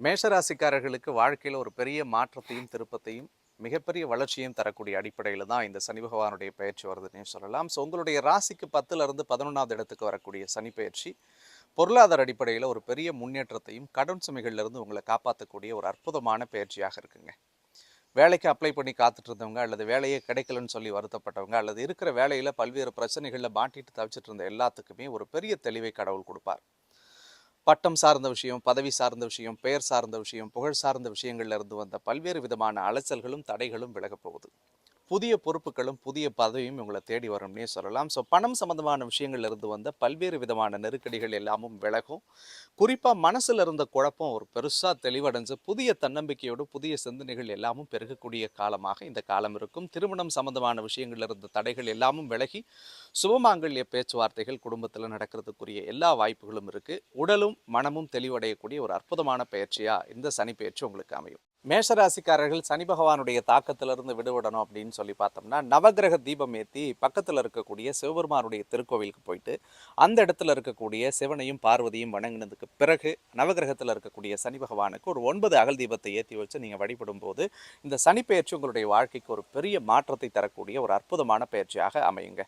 மேஷராசிக்காரர்களுக்கு வாழ்க்கையில் ஒரு பெரிய மாற்றத்தையும் திருப்பத்தையும் மிகப்பெரிய வளர்ச்சியும் தரக்கூடிய அடிப்படையில் தான் இந்த சனி பகவானுடைய பயிற்சி வருதுன்னு சொல்லலாம். ஸோ உங்களுடைய ராசிக்கு பத்துலேருந்து பதினொன்றாவது இடத்துக்கு வரக்கூடிய சனி பயிற்சி பொருளாதார அடிப்படையில் ஒரு பெரிய முன்னேற்றத்தையும் கடன் சுமைகள்ல இருந்து உங்களை காப்பாற்றக்கூடிய ஒரு அற்புதமான பயிற்சியாக இருக்குங்க. வேலைக்கு அப்ளை பண்ணி காத்துட்டு இருந்தவங்க அல்லது வேலையே கிடைக்கலன்னு சொல்லி வருத்தப்பட்டவங்க அல்லது இருக்கிற வேலையில் பல்வேறு பிரச்சனைகளில் மாட்டிட்டு தவிச்சிட்டு இருந்த எல்லாத்துக்குமே ஒரு பெரிய தெளிவை கடவுள் கொடுப்பார். பட்டம் சார்ந்த விஷயம் பதவி சார்ந்த விஷயம் பெயர் சார்ந்த விஷயம் புகழ் சார்ந்த விஷயங்கள்ல இருந்து வந்த பல்வேறு விதமான அலைச்சல்களும் தடைகளும் விலகப் போகுது. புதிய பொறுப்புகளும் புதிய பதவியும் உங்களை தேடி வரும்னே சொல்லலாம். ஸோ பணம் சம்பந்தமான விஷயங்கள்ல இருந்து வந்த பல்வேறு விதமான நெருக்கடிகள் எல்லாமும் விலகும். குறிப்பாக மனசில் இருந்த குழப்பம் ஒரு பெருசாக தெளிவடைஞ்சு புதிய தன்னம்பிக்கையோடு புதிய சிந்தனைகள் எல்லாமும் பெருகக்கூடிய காலமாக இந்த காலம் இருக்கும். திருமணம் சம்பந்தமான விஷயங்களில் இருந்த தடைகள் எல்லாமும் விலகி சுபமாங்கல்ய பேச்சுவார்த்தைகள் குடும்பத்தில் நடக்கிறதுக்குரிய எல்லா வாய்ப்புகளும் இருக்குது உடலும் மனமும் தெளிவடையக்கூடிய ஒரு அற்புதமான பயிற்சியாக இந்த சனி பயிற்சி உங்களுக்கு அமையும். மேஷராசிக்காரர்கள் சனி பகவானுடைய தாக்கத்திலிருந்து விடுபடணும் அப்படின்னு சொல்லி பார்த்தோம்னா நவகிரக தீபம் ஏற்றி பக்கத்தில் இருக்கக்கூடிய சிவபெருமானுடைய திருக்கோவிலுக்கு போயிட்டு அந்த இடத்துல இருக்கக்கூடிய சிவனையும் பார்வதியும் வணங்கினதுக்கு பிறகு நவகிரகத்தில் இருக்கக்கூடிய சனி பகவானுக்கு ஒரு ஒன்பது அகல் தீபத்தை ஏற்றி வச்சு நீங்கள் வழிபடும் போது இந்த சனி பயிற்சி உங்களுடைய வாழ்க்கைக்கு ஒரு பெரிய மாற்றத்தை தரக்கூடிய ஒரு அற்புதமான பயிற்சியாக அமையுங்க.